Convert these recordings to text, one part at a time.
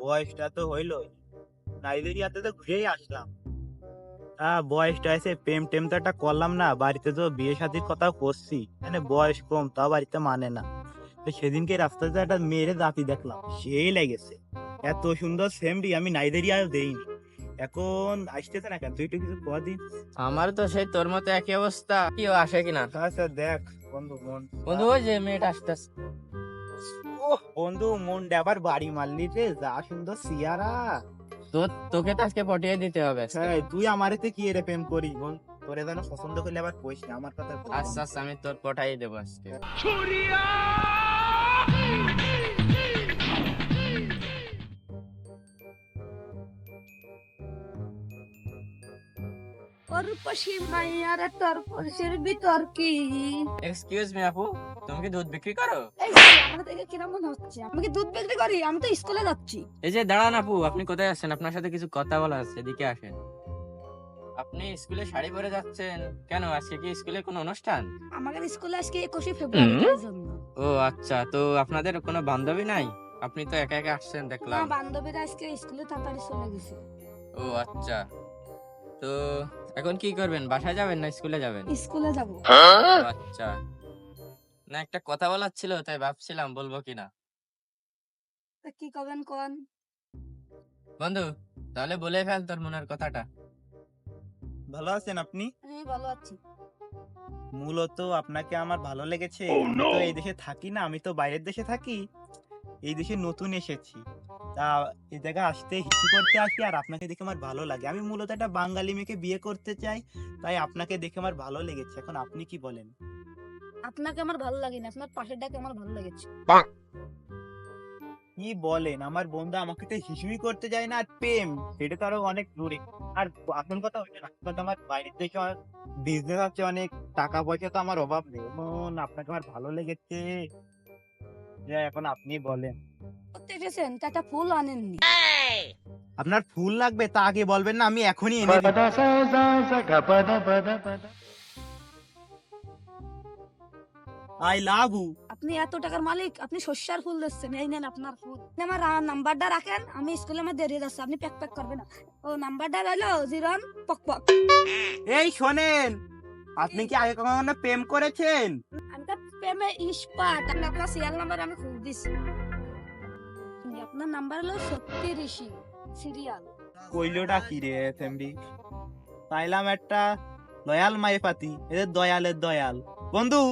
বয়সটা তো হইল নাইজেরিয়াতে তো ঘুরেই আসলাম। হ্যাঁ বয়সটা এসে প্রেম টেম তো একটা করলাম না বাড়িতে তো বিয়ে শাদির কথা করছি। মানে বয়স কম তাও বাড়িতে মানে না। তো সেদিনকে রাস্তাতে একটা মেয়েরে জাতি দেখলাম সেই লেগেছে। এত সুন্দর সেমরি আমি নাইজেরিয়াও দেইনি। এখন আসতেছে না কেন? তুই একটু কিছু কদিন আমার তো সেই তোর মতো একই অবস্থা কেউ আসে কিনা? আচ্ছা দেখ বন্ধু। বন্ধু ওই যে মেয়েটা আসতেছে। বন্ধু মন আবার বাড়ি মারলি রে যা সুন্দর সিয়ারা তো তোকে তো আজকে পটিয়ে দিতে হবে। হ্যাঁ তুই আমারেতে কি এরে প্রেম করিস বল তোরে যেন পছন্দ করলে আবার কইস না আমার কথা। আচ্ছা আচ্ছা আমি তোর পটাই দেবো আজকে অরূপসী মাইয়ার তোর ভিতর কি এক্সকিউজ মি আপু তুমি কি দুধ বিক্রি করো? এই আমার দেখে কিরম মনে হচ্ছে? আমি কি দুধ বিক্রি করি? আমি তো স্কুলে যাচ্ছি। এই যে দাঁড়ান আপু আপনি কোথায় আছেন? আপনার সাথে কিছু কথা বলা আছে এদিকে আসেন। আপনি স্কুলে শাড়ি পরে যাচ্ছেন? কেন আজকে কি স্কুলে কোনো অনুষ্ঠান? আমাদের স্কুলে আজকে একুশে ফেব্রুয়ারি জন্য। ও আচ্ছা তো আপনাদের কোনো বান্ধবী নাই? আপনি তো একা একা আসছেন দেখলাম। বান্ধবীরা আজকে স্কুলে তাড়াতাড়ি চলে গেছে। ও আচ্ছা। তো এখন কি করবেন? বাসায় যাবেন না স্কুলে যাবেন? স্কুলে যাব। আচ্ছা। না একটা কথা বলার ছিল তাই ভাবছিলাম বলব কিনা। তা কি করবেন কোন? বন্ধু তাহলে বলে ফেল তোর মনের কথাটা। ভালো আছেন আপনি? আমি ভালো আছি। মূলত আপনাকে আমার ভালো লেগেছে। আমি তো এই দেশে থাকি না আমি তো বাইরের দেশে থাকি। এই দেশে নতুন এসেছি। তা এই জায়গায় আসতে হিসু করতে আসি আর আপনাকে দেখে আমার ভালো লাগে। আমি মূলত একটা বাঙালি মেয়েকে বিয়ে করতে চাই তাই আপনাকে দেখে আমার ভালো লেগেছে। এখন আপনি কি বলেন? আপনাকে আমার ভালো লাগে না আপনার পাশের ডাকে আমার ভালো লেগেছে। কি বলেন? আমার বন্ধু আমাকে তো হিসুই করতে যায় না আর প্রেম সেটা তো আরও অনেক দূরে। আর আসল কথা ওইটা না আসল কথা আমার বাইরের দেশে আমার বিজনেস আছে অনেক টাকা পয়সা তো আমার অভাব নেই। এমন আপনাকে আমার ভালো লেগেছে। যে এখন আপনি বলেন। করতে এসেছেন তা একটা ফুল আনেননি। আপনার ফুল লাগবে তা আগে বলবেন না আমি এখনই এনে দিব। I love you. আপনি এত টাকার মালিক আপনি শস্যার ফুল দিচ্ছেন এই নেন আপনার ফুল। আমার নাম্বারটা রাখেন আমি স্কুলে আমার দেরি যাচ্ছে আপনি প্যাক প্যাক করবেন না। ও নাম্বারটা হলো জিরো পক পক। এই শোনেন আপনি কি আগে কখনো প্রেম করেছেন? আমি তো প্রেমে ইস্পাট আমি আপনার সিরিয়াল নাম্বার আমি খুঁজ দিছি আপনার নাম্বার হলো সত্যি ঋষি সিরিয়াল কইলোটা কি রে পাইলাম একটা দয়াল মায়ে পাতি এদের দয়ালের দয়াল। বন্ধু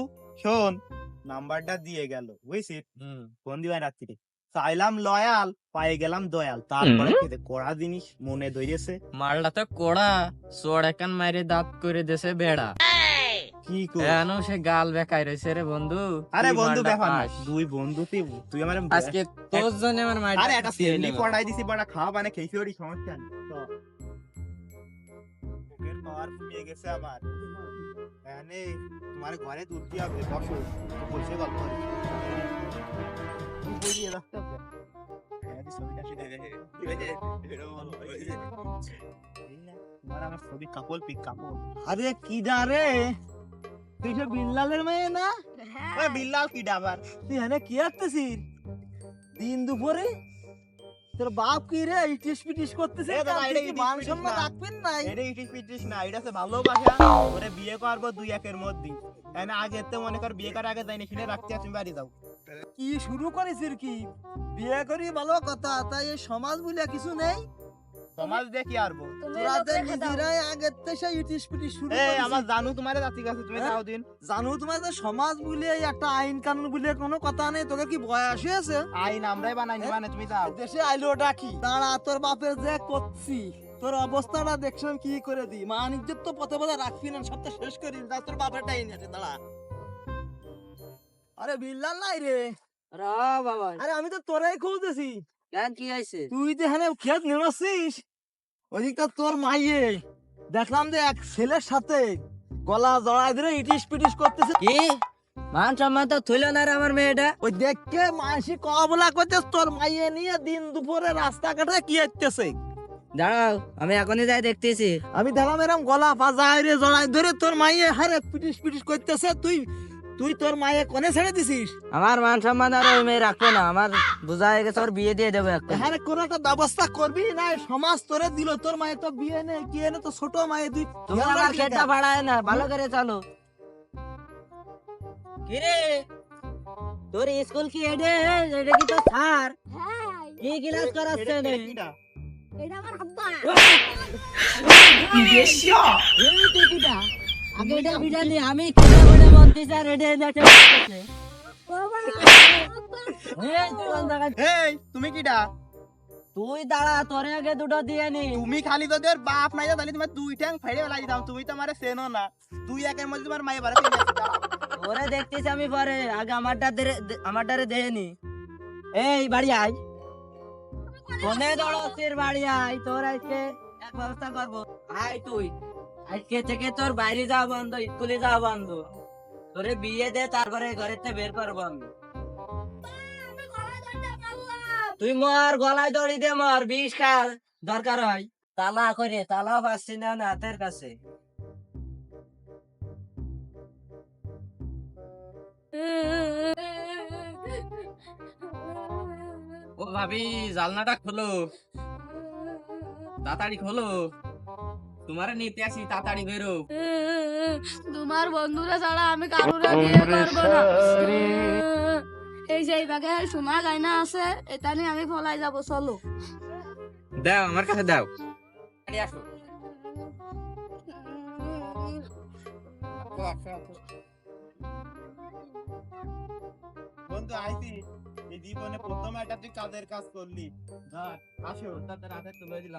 শোন নাম্বারটা দিয়ে গেল বুঝছিস? ফোন দিবেন রাত্রিরে। চাইলাম লয়াল পাই গেলাম দয়াল। তারপরে কড়া জিনিস মনে ধরেছে মালটা তো কোড়া চোর একান মাইরে দাঁত করে দেছে বেড়া। কি কেন সে গাল বেকাই রয়েছে রে বন্ধু। আরে বন্ধু ব্যাপার না দুই বন্ধু তুই তুই আমার আজকে তোর জন্য আমার মাইর আরে একটা সেমনি পড়াই দিছি বড় খাওয়া মানে খেয়েছি ওরই সমস্যা নেই। তো বুকের পাওয়ার ফুরিয়ে গেছে আমার এখানে তোমার ঘরে দিয়ে হবে বসো বসে গল্প করি। বুঝিয়ে রাখতে হবে দি আমার ছবি কাপড় পিক কাপড়। আরে কি ডা রে? তুই সে বিল্লালের মেয়ে না? হ্যাঁ। বিল্লাল কি ডাবার তুই কি আসতেছিস দিন দুপুরে? তোর বাপ কি রে ইটিস পিটিস করতেছে? এ দাদা, এটা কি ইটিস মান সম্মান রাখবেন নাই? এটা ইটিস পিটিস না এটা হচ্ছে ভালোবাসা ওরে বিয়ে করব দুই একের মধ্যে। আগে তো মনে কর বিয়ে করার আগে না শুনে রাখতে তুমি বাড়ি যাও। কি শুরু করেছিস কি? বিয়ে করি ভালো কথা তাই সমাজ বলে কিছু নেই? সমাজ দেখি আরবো তোরা তো লোক রেখে দাও। নিজেরাই আগের থেকে ইটিস পিটিস শুরু এই আমার জানু তোমারে জাতি কাছে তুমি হ্যাঁ? যাও দিন। জানো তোমার যে সমাজ বলে একটা আইন কানুন বলে কোনো কথা নেই তোকে কি বয়স হয়েছে? আইন আমরাই বানাই হ্যাঁ? মানে তুমি যাও। দেশে আইলো ডাকি দাঁড়া তোর বাপের যে করছি তোর অবস্থাটা দেখছিলাম কি করে দি মান ইজ্জত তো পথে পথে রাখবি না সবটা শেষ করি যা তোর বাপের টাইম আছে দাঁড়া। আরে বিল্লাল নাই রে। রা বাবা। আরে আমি তো তোরাই খুঁজতেছি। কেন কি হয়েছে? তুই তো এখানে খেত নেমেছিস ওইদিকটা তোর মাইয়ে। দেখলাম যে এক ছেলের সাথে গলা জড়াই ধরে ইটিস পিটিস করতেছে। কি? মান সম্মান তো থইল না রে আমার মেয়েটা। ওই দেখকে মাসি কবলা করতেছ তোর মাইয়ে নিয়ে দিন দুপুরে রাস্তাঘাটে কি হইতেছে? দাঁড়াও আমি এখনই যাই দেখতেছি। আমি দেখলাম এরকম গলা পাজায় রে জড়াই ধরে তোর মাইয়ে হারে পিটিস পিটিস করতেছে। তুই তুই তোর মায়ে কোনে ছেড়ে দিছিস? আমার মান সম্মান আর ওই মেয়ে রাখব না আমার বোঝা হয়ে গেছে ওর বিয়ে দিয়ে দেবো একটা হ্যাঁ কোন একটা ব্যবস্থা করবি? না সমাজ তোরে দিল তোর মায়ে তো বিয়ে নে কি এনে তো ছোট মায়ে তুই তুমি আমার খেতটা ভাড়ায় না ভালো করে চলো। কিরে? তোর স্কুল কি এডে? এটা কি তো স্যার? হ্যাঁ। কি ক্লাস করাচ্ছে রে এটা আমার আব্বা। এই তুই কিটা আগে এটা আমি খেতে বলে বলতে স্যার এটা দেখে এই তুই কোন জায়গায় এই তুমি কিডা? তুই দাঁড়া তোরে আগে দুটো দিয়ে নি। তুমি খালি যদি ওর বাপ নাই তাহলে তোমার দুই ঠ্যাং ফেড়ে ফেলাই দিতাম। তুমি তো আমারে চেনো না। দুই একের মধ্যে তোমার মায়ের বাড়া ওরে দেখতেছি আমি পরে আগে আমারটা দে- দে- আমারটারে দেয় নি। এই বাড়ি আয়। কোনে দড়সির বাড়ি আয়। তোর আজকে এক ব্যবস্থা করব। আয় তুই। আজকে থেকে তোর বাইরে যাওয়া বন্ধ, স্কুলে যাওয়া বন্ধ। তোরে বিয়ে দে, তারপরে ঘরেতে বের করব মারলাম তুই মর, গলায় দড়ি দে মর, বিষ খা দরকার হয়। তালা করে তালা পাচ্ছি না, হাতের কাছে। ও ভাবি, জালনাটা খোলো। তাড়াতাড়ি খোলো। তোমারে নিতে আসি তাড়াতাড়ি বেরো। তোমার বন্ধুরা ছাড়া আমি কারুরে বিয়ে করব না। এই যে এইভাবে সোনা গায়না আছে এটা নিয়ে আমি ফলাই যাব চলো। দাও আমার কাছে দাও। আসো। বন্ধু আইছি। এই জীবনে প্রথম একটা তুই কাজের কাজ করলি। আসো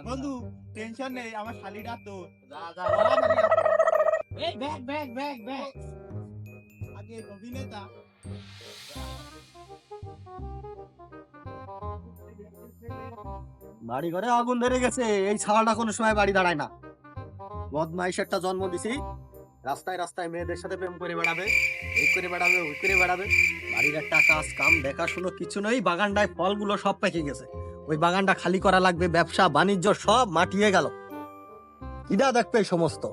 বন্ধু টেনশন নেই আমার শালিটা তো। এই ব্যাগ ব্যাগ ব্যাগ ব্যাগ। আগে অভিনেতা। বাড়ি ঘরে আগুন ধরে গেছে এই ছাড়াটা কোনো সময় বাড়ি দাঁড়ায় না। বদমাইশ একটা জন্ম দিছি। রাস্তায় রাস্তায় মেয়েদের সাথে প্রেম করে বেড়াবে, এই করে বেড়াবে, ওই করে বেড়াবে। বাড়ির একটা কাজ, কাম, দেখাশুনো কিছু নেই, বাগানটায় ফলগুলো সব পেকে গেছে। ওই বাগানটা খালি করা লাগবে, ব্যবসা, বাণিজ্য, সব মাটিয়ে গেল। কিদা দেখবে সমস্ত?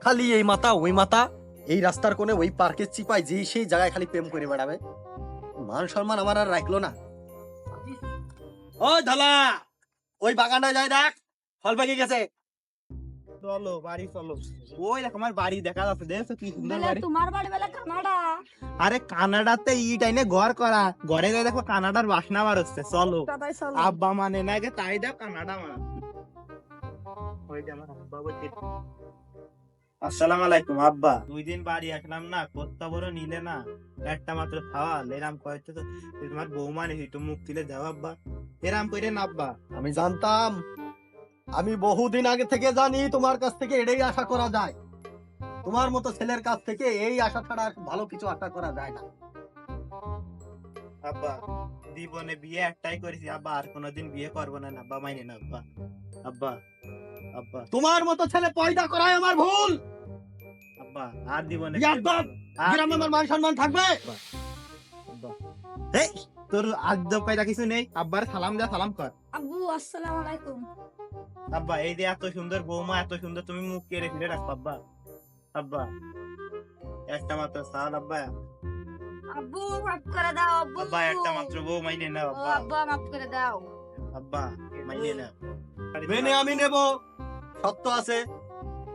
খালি এই মাথা, ওই মাথা, এই রাস্তার কোণে ওই পার্কের চিপায় যেই সেই জায়গায় খালি প্রেম করে বেড়াবে। মান সম্মান আমার আর রাখল না। ও ধালা, ওই বাগানটা যাই দেখ, ফল পেকে গেছে। চলো বাড়ি চলো। ওই দেখো আমার বাড়ি দেখা যাচ্ছে দেখছ কি সুন্দর বাড়ি? তোমার বাড়ি বেলা কানাডা। আরে কানাডাতে ঘর করা। ঘরে যাই দেখো কানাডার বাসনা বার হচ্ছে চলো। আব্বা মানে না গে তাই কানাডা মা ওই যে আমার আব্বা বলছে। আসসালামু আলাইকুম আব্বা। দুই দিন বাড়ি আসলাম না কত্তা বড় নিলে না? একটা মাত্র খাওয়া এরাম কয়েছে তো তোমার বৌমা নেই তো মুখ তুলে দাও আব্বা। এরাম না আব্বা। আমি জানতাম। আমি বহুদিন আগে থেকে জানি তোমার কাছ থেকে এটাই আশা করা যায়। তোমার মতো ছেলের কাছ থেকে এই আশা ছাড়া আর ভালো কিছু আশা করা যায় না। আব্বা জীবনে বিয়ে একটাই করেছি। আব্বা আর কোনোদিন বিয়ে করব না আব্বা মাইনে না আব্বা। আব্বা আব্বা। তোমার মতো ছেলে পয়দা করাই আমার ভুল। আব্বা আর জীবনে! গ্রামে আমার মান সম্মান থাকবে। এই, তোর আজব কায়দা কিছু নেই? আব্বার সালাম দে সালাম কর। আব্বু আসসালামু আলাইকুম। আব্বা এই যে এত সুন্দর বৌমা এত সুন্দর তুমি মুখ কেড়ে ফিরে রাখো আব্বা। আব্বা একটা মাত্র সাল আব্বা। আব্বু মাফ করে দাও আব্বু। আব্বা একটা মাত্র বউ মাইনে নাও আব্বা। আব্বা মাফ করে দাও। আব্বা মাইনে নাও। মেনে আমি নেব সত্য আছে।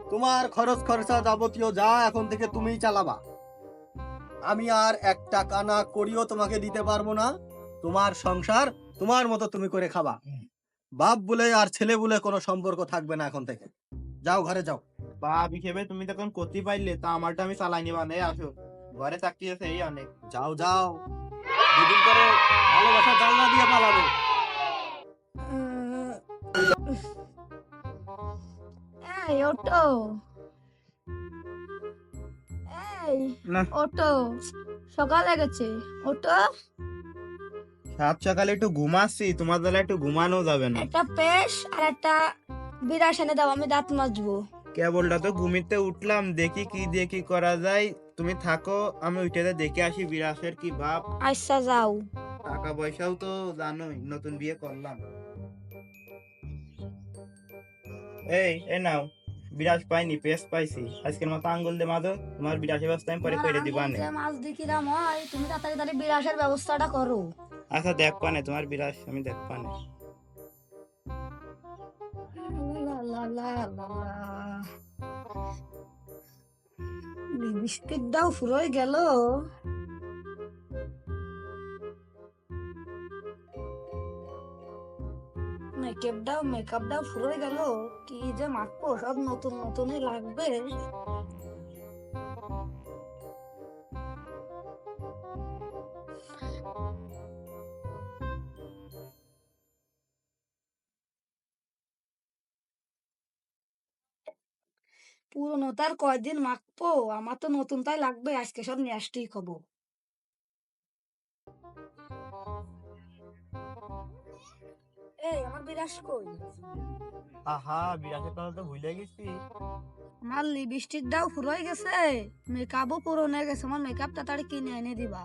তোমার খরচ খরচা যাবতীয় যা এখন থেকে তুমিই চালাবা। আমি আর এক টাকা না করিও তোমাকে দিতে পারব না। তোমার সংসার তোমার মতো তুমি করে খাবা। বাপ বলে আর ছেলে বলে কোনো সম্পর্ক থাকবে না এখন থেকে। যাও ঘরে যাও। বাপ হিসেবে তুমি তখন করতে পারলে তা আমারটা আমি চালাই নিবা নে আসো। ঘরে চাকরি আছে এই অনেক। যাও যাও। দুদিন পরে ভালোবাসা জানলা দিয়ে পালাবে। এই ওটো এই না। ওটো সকালে গেছে। ওটো সাত সকালে একটু ঘুমাচ্ছি তোমার দ্বারা একটু ঘুমানো যাবে না। একটা পেশ আর একটা বিরাস এনে দাও আমি দাঁত মাজবো। কেবলটা তো ঘুমিতে উঠলাম দেখি কি দিয়ে কি করা যায়। তুমি থাকো আমি উঠে দেখে আসি বিরাসের কি ভাব। আচ্ছা যাও। টাকা পয়সাও তো জানোই নতুন বিয়ে করলাম। এই এ নাও। বিরাজ পাইনি পেস পাইছি। আজকের মতো আঙ্গুল দে মাদো তোমার বিরাজের ব্যবস্থা আমি পরে করে দিবা নে। মাছ দেখিলাম হয় তুমি তাড়াতাড়ি বিরাসের ব্যবস্থাটা করো। আচ্ছা দেখ পানে তোমার বিরাজ আমি দেখ পানে লা লা লা। লা ফুরোয় গেল মেকআপটাও মেকআপটাও গেল। কি যে মাখবো, সব নতুন, নতুনই লাগবে। পুরনো তার কয়দিন মাখবো? আমার তো নতুন তাই লাগবে, আজকে সব নিয়ে আসতেই খাব এই আমার বিরাস কই? আহা বিরাজের কথা তো ভুলে গেছি। আমার লিপস্টিকটাও ফুরোয় গেছে। মেকআপও পুরনো হয়ে গেছে আমার মেকআপ তাড়াতাড়ি কিনে এনে দিবা।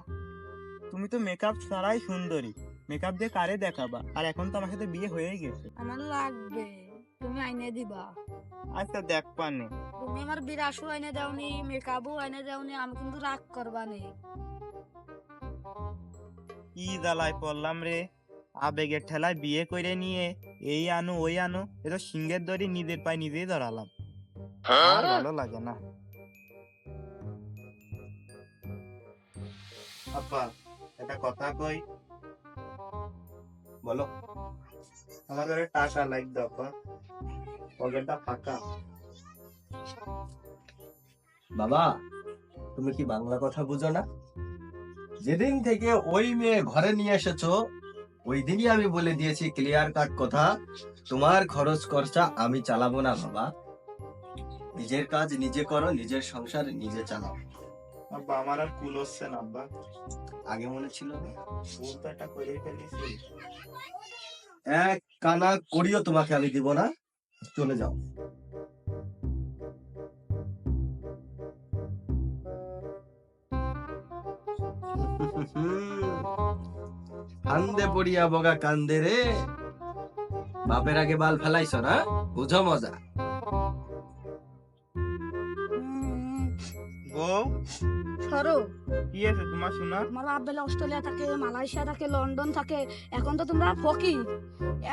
তুমি তো মেকআপ ছাড়াই সুন্দরী। মেকআপ দিয়ে কারে দেখাবা? আর এখন তো আমার সাথে বিয়ে হয়েই গেছে। আমার লাগবে তুমি আইনে দিবা। আচ্ছা দেখ পানে। তুমি আমার বিরাসও আইনে দাওনি মেকআপও আইনে দাওনি আমি কিন্তু রাগ করবা নেই কি জ্বালায় পড়লাম রে। আবেগের ঠেলায় বিয়ে করে নিয়ে এই আনু ওই আনু এ তো সিংহের দড়ি নিজের পায়ে নিজেই ধরালাম। আর ভালো লাগে না। আপা একটা কথা কই? বলো। আমার ঘরে টাকা লাগবে আপা পকেটটা ফাঁকা। বাবা তুমি কি বাংলা কথা বুঝো না? যেদিন থেকে ওই মেয়ে ঘরে নিয়ে এসেছ ওই দিনই আমি বলে দিয়েছি ক্লিয়ার কাট কথা। তোমার খরচ খরচা আমি চালাবো না বাবা। নিজের কাজ নিজে করো নিজের সংসার নিজে চালাও। আব্বা আমার আর কুল হচ্ছে না আব্বা। আগে মনে ছিল না? তো একটা করে ফেলেছি। এক কানা করিও তোমাকে আমি দিব না। চলে যাও। কান্দে পড়িয়া বগা কান্দে রে। বাপের আগে বাল ফেলাইছ না? বুঝো মজা। বউ সরো। কি আছে তোমার শোনা আমার বাপ অস্ট্রেলিয়া থাকে মালয়েশিয়া থাকে লন্ডন থাকে এখন তো তোমরা ফকি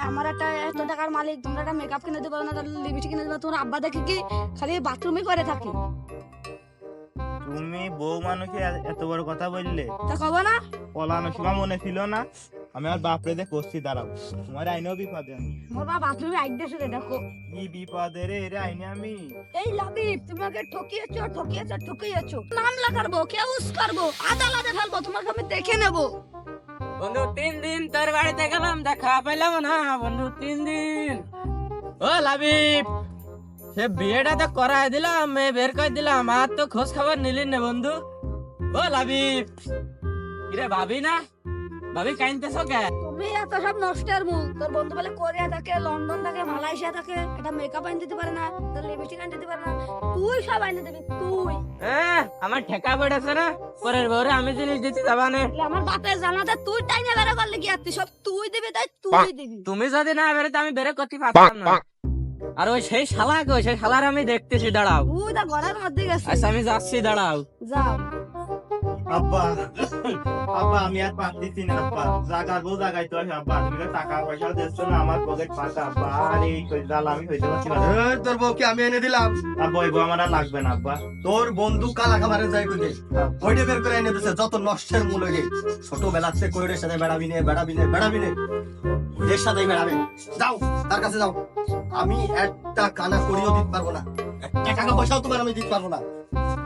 আমার একটা এত টাকার মালিক তোমরা একটা মেকআপ কিনে দিতে পারো না লিপস্টিক কিনে দিতে পারো তোমার আব্বা দেখে কি খালি বাথরুমই করে থাকে? তুমি বউ মানুষে এত বড় কথা বললে। তা কব না। পলানো সময় মনে ছিল না। আমি আর বাপরে দিয়ে করছি দাঁড়াও। তোমার আইনেও বিপদে আমি। মোর বাপ বাথরুমে আইডে শুনে দেখো। কি বিপদে রে রে আইনে আমি? এই লাবিব তোমাকে ঠকিয়েছো ঠকিয়েছো ঠকিয়েছো। মামলা করব কেউস করব আদালতে ফেলব তোমাকে আমি দেখে নেব। বন্ধু তিন দিন তোর বাড়িতে গেলাম দেখা পেলাম না বন্ধু তিন দিন। ও লাবিব সে বিয়েটা তো করাই দিলাম মেয়ে বের করে দিলাম আর তো খোঁজ খবর নিলি না বন্ধু। ও লাবিব কিরে ভাবি না? ভাবি কাইনতেছ কে? তুমি এত সব নষ্টের মুখ তোর বন্ধু বলে কোরিয়া থাকে লন্ডন থাকে মালয়েশিয়া থাকে। এটা মেকআপ আইন দিতে পারে না তোর লিপস্টিক আইন দিতে পারে না। তুই সব আইন দিবি তুই। হ্যাঁ আমার ঠেকা পড়েছে না? পরের বউরে আমি জিনিস দিতে না। আমার বাপের জানাতে তুই টাইনে বেরো করলে কি আর? তুই সব তুই দিবি তাই তুই দিবি। তুমি যদি না বেরোতে আমি বেরো করতে পারতাম না। আর ওই সেই শালা গো সেই শালার আমি দেখতেছি দাঁড়াও। তুই তো ঘরের মধ্যে গেছিস আচ্ছা আমি যাচ্ছি দাঁড়াও। যাও। আব্বা আব্বা আমি আর পারতেছি না আব্বা। জাগাবো জাগাই তো আব্বা। তুমি টাকা পয়সা দিচ্ছ না আমার পকেট ফাঁকা আব্বা। আর এই কই আমি হইতে পারছি না। তোর বউকে আমি এনে দিলাম। আব্বা ওই বউ আমার আর লাগবে না আব্বা। তোর বন্ধু কালা খাবারে যাই কইতে ওইটা বের করে এনে দিছে যত নষ্টের মূল হয়ে ছোটবেলা থেকে কইরের সাথে বেড়াবি নে বেড়াবি নে বেড়াবি নে। এর সাথেই বেড়াবে। যাও তার কাছে যাও। আমি একটা কানা করিও দিতে পারব না। একটা টাকা পয়সাও তোমার আমি দিতে পারব না।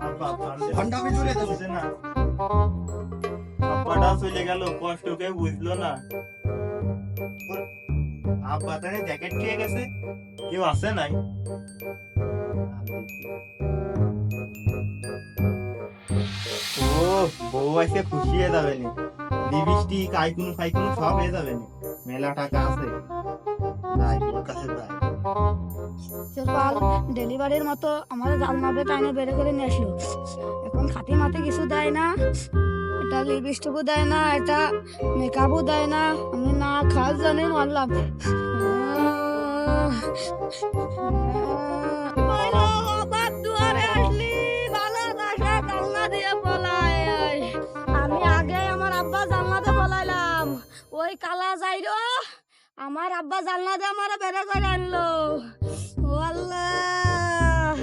আব্বা আব্বা ঘণ্টা আমি জুড়ে দেবো না আব্বাটা চলে গেল কষ্ট কে বুঝলো না। আব্বা জ্যাকেট খেয়ে গেছে, কেউ আছে নাই? ও বউ আজকে খুশি হয়ে যাবে নি লিপস্টিক আইকুন ফাইকুন সব হয়ে যাবে নি মেলা টাকা আছে। যাই কাছে যাই। শিল্পাল ডেলিভারির মতো আমাদের জালনাবে টাইমে বেড়ে করে নিয়ে আসলো। এখন খাতি মাতে কিছু দেয় না, এটা লিপস্টিকও দেয় না, এটা মেকআপও দেয় না, আমি না খাস জানি মানলাম আমি আগে আমার আব্বা জানলাতে ফলাইলাম ওই কালা যাইরো। আমার আব্বা জানলা দিয়ে আমার বেড়ে করে আনলো। ও আল্লাহ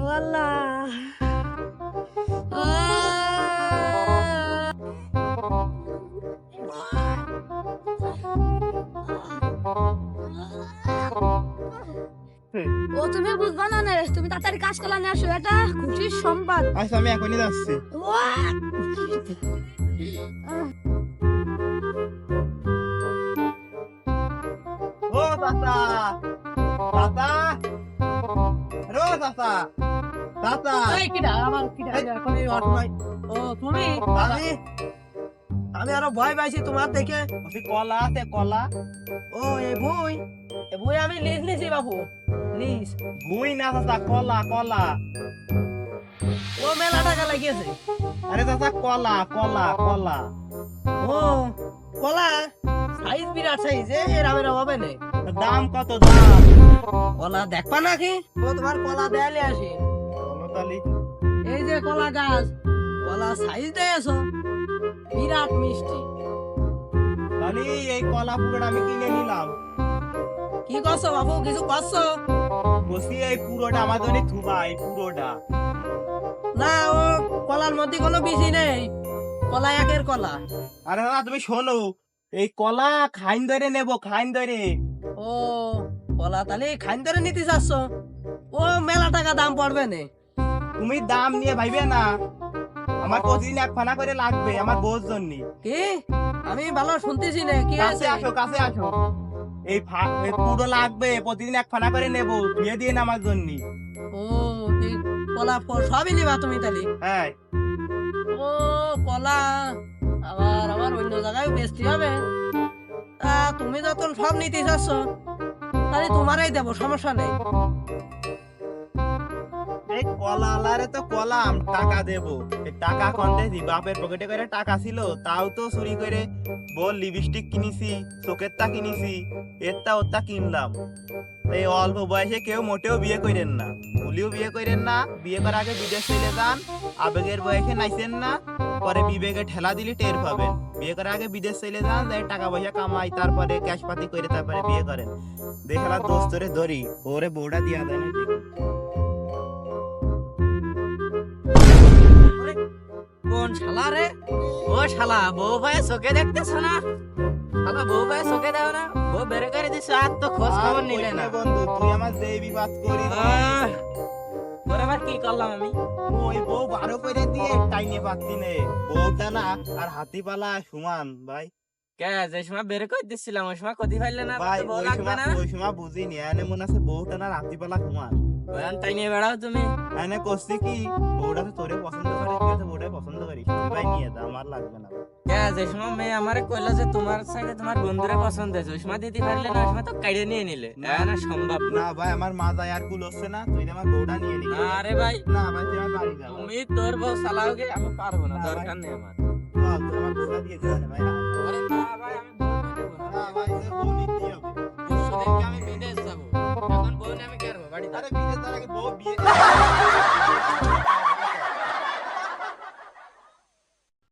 ও আল্লাহ ও তুমি বুঝবা না নে তুমি তাড়াতাড়ি কাজ করলা নিয়ে আসো এটা খুশির সংবাদ আচ্ছা আমি এখনই যাচ্ছি। চাচা এই কিডা আমার কিডা এখন এই অসময় ও তুমি? আমি আমি আরও ভয় পাইছি তোমার দেখে। ওই কলা আছে কলা। ও এ বই এ বই আমি লিস নিছি বাবু। লিস বুই না চাচা কলা কলা। ও মেলা টাকা লাগিয়েছে। আরে চাচা কলা কলা কলা। ও কলা? সাইজ বিরাট সাইজ এ এরামের অভাবে নেই। দাম কত দাম? কলা দেখবা নাকি? ও তোমার কলা দেয়ালে আসি। তালি। এই যে কলা গাছ কলা সাইজ দিয়েছ বিরাট মিষ্টি। তালি এই কলা পুরোটা আমি কিনে নিলাম। কি করছ বাবু কিছু করছ? বসি এই পুরোটা আমার জন্য থুবা এই পুরোটা। না ও কলার মধ্যে কোনো বিচি নেই। কলা একের কলা। আরে দাদা তুমি শোনো এই কলা খাইন ধরে নেব খাইন ধরে। ও কলা তাহলে খাইন ধরে নিতে চাচ্ছ? ও মেলা টাকা দাম পড়বে নে। তুমি দাম নিয়ে ভাইবে না। আমার প্রতিদিন এক ফানা করে লাগবে আমার বউর জন্য। কি? আমি ভালো শুনতেছি না কি আছে? আসো কাছে আসো। এই পুরো লাগবে প্রতিদিন এক ফানা করে নেব দিয়ে না আমার জন্য। ও কলা ফল সবই নিবা তুমি তাহলে? হ্যাঁ। ও কলা। আবার আবার অন্য জায়গায় বেচতে হবে। তুমি যখন সব নিতে চাচ্ছ তাহলে তোমারই দেবো সমস্যা নেই। এই কলা আলারে তো কলাম, টাকা টাকা বাপের পকেটে করে টাকা ছিল, তাও তো চুরি করে বল লিপস্টিক এরটা ওরটা কিনলাম। এই অল্প বয়সে কেউ মোটেও বিয়ে করেন না। বিয়ে করেন না, বিয়ে করার আগে বিদেশ চলে যান, আবেগের বয়সে নাইছেন না, পরে বিবেকে ঠেলা দিলে টের পাবেন। বিয়ে করার আগে বিদেশ চলে যান টাকা পয়সা কামাই তারপরে ক্যাশ পাতি করে তারপরে বিয়ে করেন। দেখালা দোস্তরে ধরি, ওরে বউটা দিয়া দেয় না। শালা রে ও শালা বউ ভাই চোখে দেখতেছ না? শালা বউ ভাই চোখে দেও না? বউ বেড়ে করে দিছ আর তো খোঁজ খবর নিলে না। বন্ধু তুই আমার বিবাদ করি তোর আবার কি করলাম আমি? ওই বউ বারো করে দিয়ে টাইনে পাচ্ছি নে। বউটা না আর সমান ভাই। কে যে সময় বের করে দিছিলাম ওই সময় কদি ফাইলে না বউ লাগবে না। ওই সময় বুঝিনি এনে মনে আছে বউটা না সমান। ওয়ান তাই নিয়ে বেড়াও তুমি। এনে করছি কি? বউটা তো তোরে পছন্দ করে তুই তো বউটাই পছন্দ করিস ভাই নিয়ে যা আমার লাগবে না। কে যে সময় মেয়ে আমারে কইলো যে তোমার সাইডে তোমার বন্ধুরা পছন্দ হয়েছে। ওই সময় দিতে পারলে না সময় তো কাইড়ে নিয়ে নিলে। না। না না সম্ভব না। না ভাই আমার মা যায় আর কুল হচ্ছে না তুই আমার বউটা নিয়ে নিবি। আরে ভাই না ভাই তুই আমার বাড়ি যা তুমি তোর বউ চালাওগে আমি পারব না না, দরকার নেই আমার। চল, তুই আমার বউটা দিয়ে দে ভাই। আরে না ভাই আমি বউ নিয়ে না। না ভাই তোর বউ নিতেই হবে। আমি বিদেশ যাব? এখন বউ আমি 他的鼻子长了个鼻